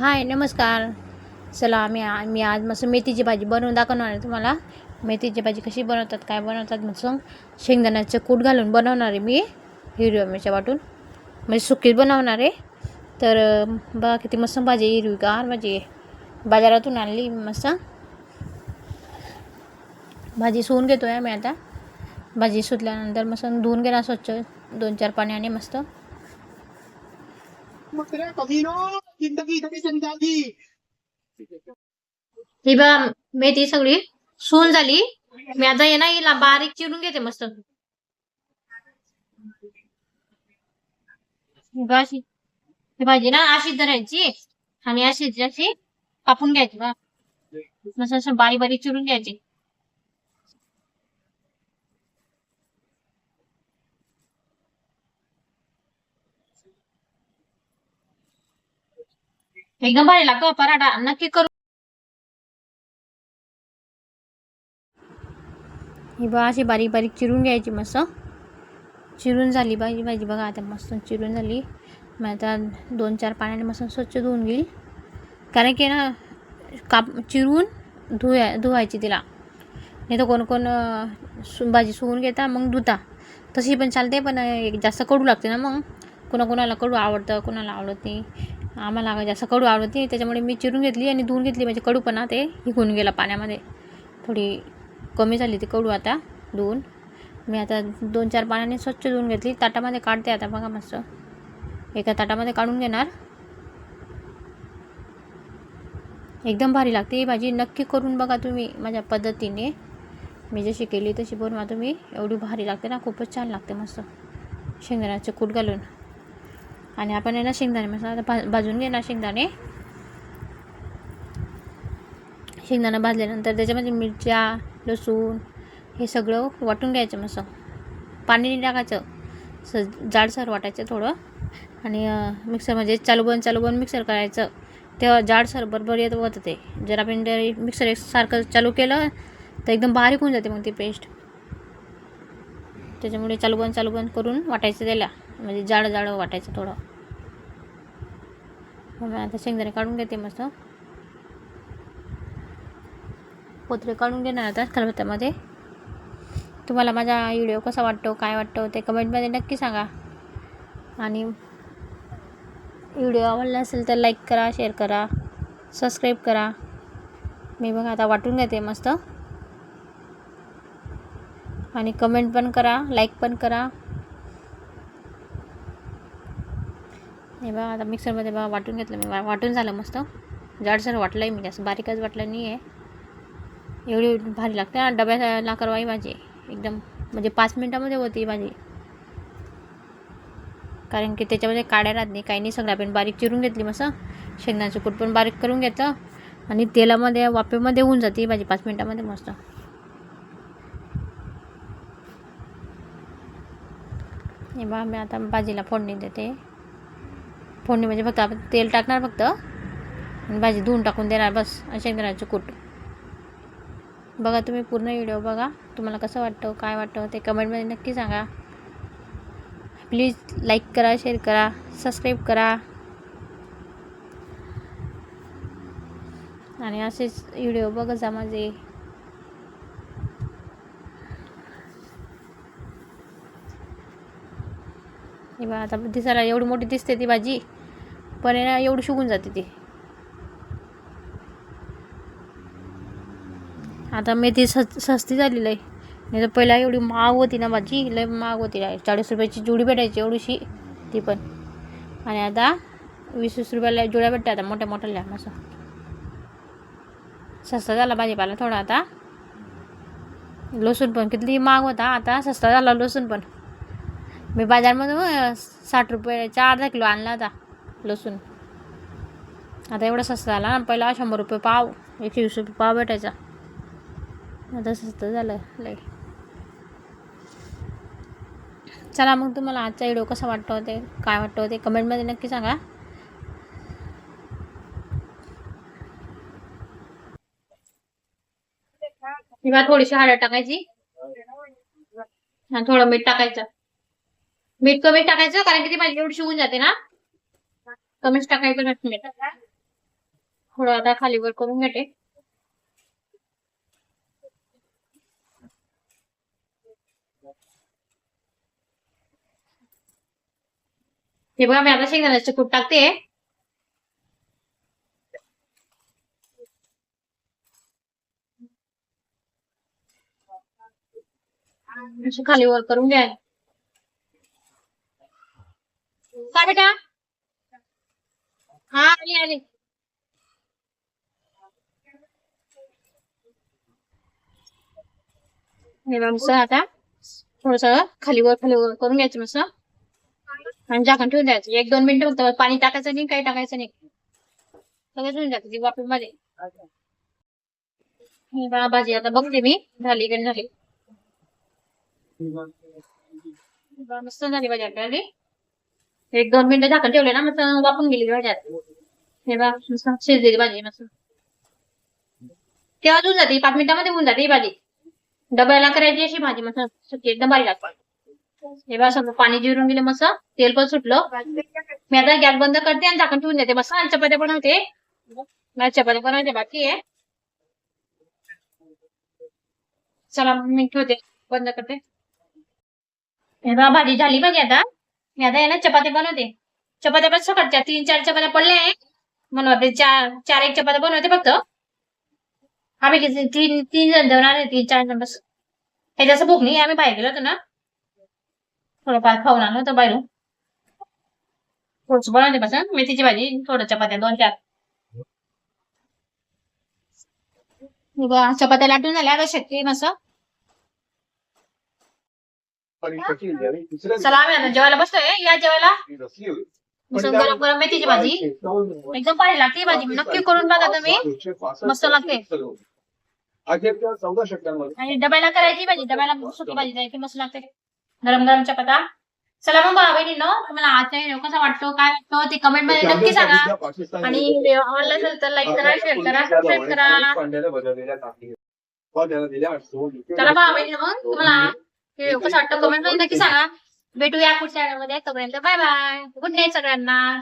हाय नमस्कार. चला आम्ही मी आज मस्त मेथीची भाजी बनवून दाखवणार आहे तुम्हाला. मेथीची भाजी कशी बनवतात काय बनवतात मस्त शेंगदाण्याचं कूट घालून बनवणार आहे मी हिरव्या मिरच्या वाटून. म्हणजे सुकीच बनवणार आहे. तर बघा किती मस्त भाजी हिरवी हिरवीगार भाजी आहे. बाजारातून आणली मस्त. भाजी सुवून घेतो आहे मी आता. भाजी सुटल्यानंतर मस्त धुवून घेणार स्वच्छ. दोन चार पाण्याने मस्त. जिंदगी Pamino! Tindagi, ही बा मेथी सगळी सोन झाली. मी आता ये ना हिला बारीक चिरून घेते मस्त. बा अशी भाजी ना अशी धरायची. आणि अशी अशी कापून घ्यायची बा मस्त असं बारीक बारीक चिरून घ्यायची. एकदम भारी लागतो पराठा नक्की करू. ही बा अशी बारीक बारीक चिरून घ्यायची मस्त. चिरून झाली भाजी भाजी बघा आता मस्त चिरून झाली. मग आता दोन चार पाण्याने मस्त स्वच्छ धुवून घेईल. कारण की ना काप चिरून धुया धुवायची तिला. नाही तर कोण कोण सु- भाजी सुवून घेता मग धुता. तशी पण चालते पण एक जास्त कडू लागते ना मग. कोणाकोणाला कडू आवडतं कोणाला आवडत नाही. आम्हाला म्हणजे जास्त कडू आवडत. नाही त्याच्यामुळे मी चिरून घेतली आणि धुवून घेतली. म्हणजे कडूपणा ते निघून गेला पाण्यामध्ये. थोडी कमी झाली ती कडू आता धुवून. मी आता दोन चार पाण्याने स्वच्छ धुवून घेतली. ताटामध्ये काढते आता बघा मस्त. एका ताटामध्ये काढून घेणार. एकदम भारी लागते ही भाजी. नक्की करून बघा तुम्ही माझ्या पद्धतीने. मी जशी केली तशी बनवा तुम्ही. एवढी भारी लागते ना. खूपच छान लागते मस्त. शेंगदाण्याचे कूट घालून. आणि आपण आहे ना शेंगदाणे मसाला आता भा भाजून घेणार शेंगदाणे. शेंगदाणा भाजल्यानंतर त्याच्यामध्ये मिरच्या लसूण हे सगळं वाटून घ्यायचं मस्त. पाणी टाकायचं. स जाडसर वाटायचं थोडं. आणि मिक्सर मिक्सरमध्ये म्हणजे चालू बन चालू बन मिक्सर करायचं. तेव्हा जाडसर बरोबर येत होतं ते. जर आपण ते मिक्सर एकसारखं चालू केलं तर एकदम बारीक होऊन जाते मग ती पेस्ट त्याच्यामुळे चालू बंद चालू बंद करून वाटायचं त्याला. म्हणजे जाड जाड वाटायचं थोडं. मग आता शेंगदाणे काढून घेते मस्त. पोत्रे काढून घेणार आता खलबत्त्यामध्ये तुम्हाला माझा व्हिडिओ कसा वाटतो काय वाटतो ते कमेंटमध्ये नक्की सांगा. आणि व्हिडिओ आवडला असेल तर लाईक करा शेअर करा सबस्क्राईब करा. मी बघा आता वाटून घेते मस्त. आणि कमेंट पण करा लाईक पण करा. हे बघा आता मिक्सरमध्ये बघा वाटून घेतलं मी. वा- वाटून झालं मस्त. जाडसर वाटलं आहे मी जास्त. बारीकच वाटलं नाही आहे एवढी भारी लागते. ना डब्याला करवाई माझी एकदम म्हणजे पाच मिनटामध्ये होती माझी कारण की त्याच्यामध्ये काड्या राहत नाही काही नाही सगळं. आपण बारीक चिरून घेतली मस्त. शेंगदाण्याचं कूट पण बारीक करून घेतं आणि तेलामध्ये वाफेमध्ये होऊन जाते भाजी. पाच मिनटामध्ये मस्त. हे बा मी आता भाजीला फोडणी देते. फोडणी म्हणजे फक्त आपण तेल टाकणार फक्त. आणि भाजी धुवून टाकून देणार बस. आणि शेंगदाण्याचं कूट. बघा तुम्ही पूर्ण व्हिडिओ बघा. तुम्हाला कसं वाटतं काय वाटतं ते कमेंटमध्ये नक्की सांगा. प्लीज लाईक करा शेअर करा सबस्क्राईब करा. आणि असेच व्हिडिओ बघत जा माझे. हे बघा आता दिसायला एवढी मोठी दिसते ती भाजी. पण आहे ना एवढी शिकून जाते ती. आता मेथी सस् सस्ती झालेली आहे नाही तर पहिला एवढी महाग होती ना भाजी लय महाग होती. चाळीस रुपयाची जुडी भेटायची एवढीशी ती पण. आणि आता वीस वीस रुपयाला जुड्या भेटते आता मोठ्या मोठ्या असं. सस्ता झाला भाजीपाला थोडा आता. लसूण पण किती महाग होता आता सस्ता झाला लसूण पण. मी बाजारमधून साठ रुपयाचा अर्धा किलो आणला होता. लसूण. आता एवढा सस्ता झाला ना पहिला शंभर रुपये पाव एकशे वीस रुपये पाव भेटायचा. आता स्वस्त झालं लय. चला मग तुम्हाला आजचा व्हिडिओ कसा वाटतो होते काय वाटतो होते कमेंटमध्ये नक्की सांगा. किंवा थोडीशी हळद टाकायची. थोडं मीठ टाकायचं. मीठ कमी टाकायचं कारण की ती भाजी एवढी शिवून जाते ना. कमीच टाकायचं मीठ थोडं आता खाली वर करून घेते. हे बघा मी आता शेंगदाण्याचे कूट टाकते. खाली वर करून घ्या. काय बेटा? हा हे बघा आता थोडस खाली वर खाली वर करून घ्यायचं मस्त आणि झाकण ठेवून द्यायचं. एक दोन मिनिटं फक्त पाणी टाकायचं नाही काही टाकायचं नाही. सगळं ठेवून जातं ती वापरमध्ये भाजी आता बघते मी झाली इकडे झाली. मस्त झाली भाजी आपल्याला एक दोन मिनिटं झाकण ठेवले ना मस्त वापून गेली भाजी हे बघा शिजलेली भाजी मस्त तेव्हा होऊन जाते पाच मिनिटामध्ये होऊन जाते ही भाजी डब्याला करायची अशी भाजी मस्त सुकी एकदम भारी लागते हे बघा सगळं पाणी जिरून गेले मस्त तेल पण सुटलं मी आता गॅस बंद करते आणि झाकण ठेवून देते बस आणि चपात्या बनवते मला चपात्या बनवते बाकी आहे चला मी ठेवते बंद करते हे बघा भाजी झाली बघ आता. मी आता आहे ना चपात्या बनवते. चपात्या पण सकाळच्या तीन चार चपात्या पडल्या आहे. वाटते चार चार एक चपात्या बनवते फक्त. आम्ही किती तीन तीन जण जेवणार आहे तीन चार जण बस. हे जसं भूक नाही आम्ही बाहेर गेलो होतो ना. थोडंफार खाऊन आलो होतो बाहेरून. थोडस बनवते हं. मेथीची भाजी थोडं चपात्या दोन चार. चपात्या लाटून झाल्या आता शेतकरी मस्त. चला आम्ही आता जेवायला बसतोय या जेवायला. गरम गरम मेथीची भाजी. एकदम भारी लागते भाजी नक्की करून बघा तुम्ही. मस्त लागते. आणि डब्याला करायची भाजी डब्याला सुकी भाजी द्यायची मस्त लागते. गरम गरम चपाता चला मग भावा बहिणींनो तुम्हाला आजचा व्हिडिओ कसा वाटतो काय वाटतो ते कमेंटमध्ये नक्की सांगा. आणि व्हिडिओ आवडला असेल तर लाईक करा शेअर करा सबस्क्राईब करा. चला भावा बहिणींनो मग तुम्हाला व्हिडिओ कसा वाटतो कमेंटमध्ये नक्की सांगा. भेटूया पुढच्या मध्ये तोपर्यंत बाय बाय. गुड नाईट सगळ्यांना.